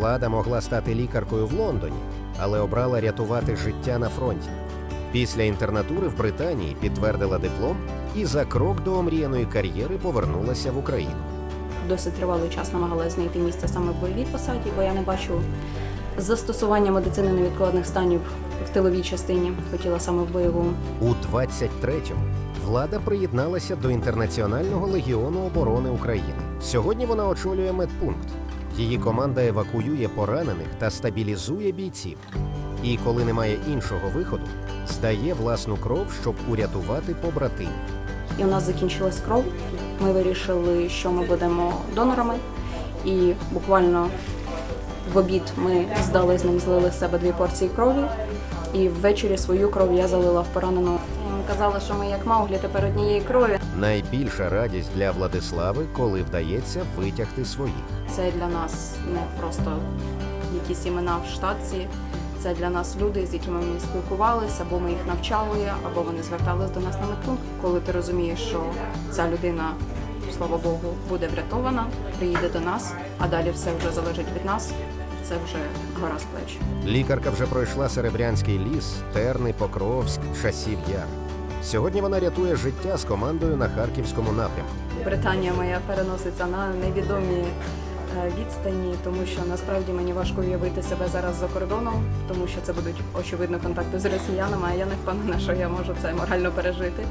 Влада могла стати лікаркою в Лондоні, але обрала рятувати життя на фронті. Після інтернатури в Британії підтвердила диплом і за крок до омріяної кар'єри повернулася в Україну. Досить тривалий час намагалася знайти місце саме в бойовій посаді, бо я не бачу застосування медицини невідкладних станів в тиловій частині. Хотіла саме в бойовому. У 23-му влада приєдналася до Інтернаціонального легіону оборони України. Сьогодні вона очолює медпункт. Її команда евакуює поранених та стабілізує бійців. І коли немає іншого виходу, здає власну кров, щоб урятувати побратимів. І у нас закінчилась кров. Ми вирішили, що ми будемо донорами, і буквально в обід ми здали з ним, злили з себе дві порції крові. І ввечері свою кров я залила в поранену. Казали, що ми як мауглі тепер однієї крові. Найбільша радість для Владислави, коли вдається витягти своїх. Це для нас не просто якісь імена в штатці. Це для нас люди, з якими ми спілкувалися, або ми їх навчали, або вони звертались до нас на медпункт. Коли ти розумієш, що ця людина, слава Богу, буде врятована, приїде до нас, а далі все вже залежить від нас. Це вже гора з плеч. Лікарка вже пройшла Серебрянський ліс, Терни, Покровськ, Часів Яр. Сьогодні вона рятує життя з командою на харківському напрямку. Британія моя переноситься на невідомі е, відстані, тому що насправді мені важко уявити себе зараз за кордоном, тому що це будуть очевидно контакти з росіянами. А я не впевнена, що я можу це морально пережити.